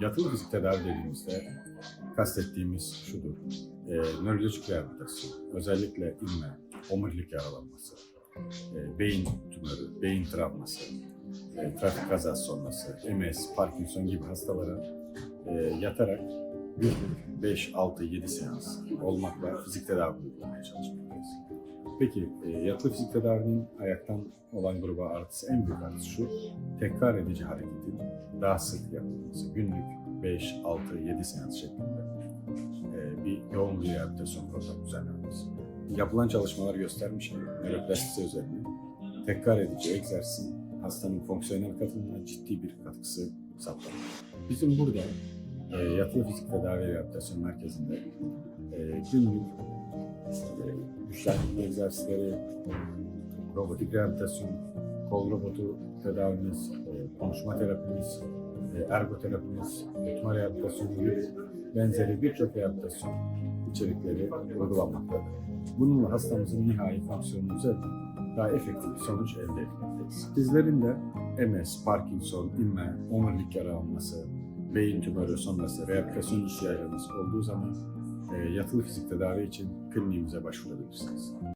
yatılı fizik tedavi dediğimizde kastettiğimiz şudur. E, nörolojik rehabilitasyon, özellikle inme, omurilik yaralanması, e, beyin tümörü, beyin travması, e, trafik kazası sonrası, MS, Parkinson gibi hastalara e, yatarak günlük 5, 6, 7 seans olmakla fizik tedavi uygulamaya çalışmaktayız. Peki e, yatılı fizik tedavinin ayaktan olan gruba artısı en büyük artısı şu, tekrar edici hareketin daha sık yapılması. Günlük 5, 6, 7 seans şeklinde e, bir yoğun rehabilitasyon programı düzenlenmesi. Yapılan çalışmalar göstermiş ki nöroplastisite üzerine tekrar edici egzersizin hastanın fonksiyonel katılımına ciddi bir katkısı saptanıyor. Bizim burada e, yatılı fizik tedavi rehabilitasyon merkezinde e, günlük güçlendirme egzersizleri, robotik rehabilitasyon, kol robotu tedavimiz, e, konuşma terapimiz, e, ergoterapimiz, yutma rehabilitasyonu gibi benzeri birçok rehabilitasyon içerikleri uygulanmaktadır. Bununla hastamızın nihai fonksiyonu üzerinde daha efektif sonuç elde etmekteyiz. Sizlerin de MS, Parkinson, inme, omurilik yaralanması, beyin tümörü sonrası rehabilitasyon ihtiyacınız olduğu zaman e, yatılı fizik tedavi için kliniğimize başvurabilirsiniz.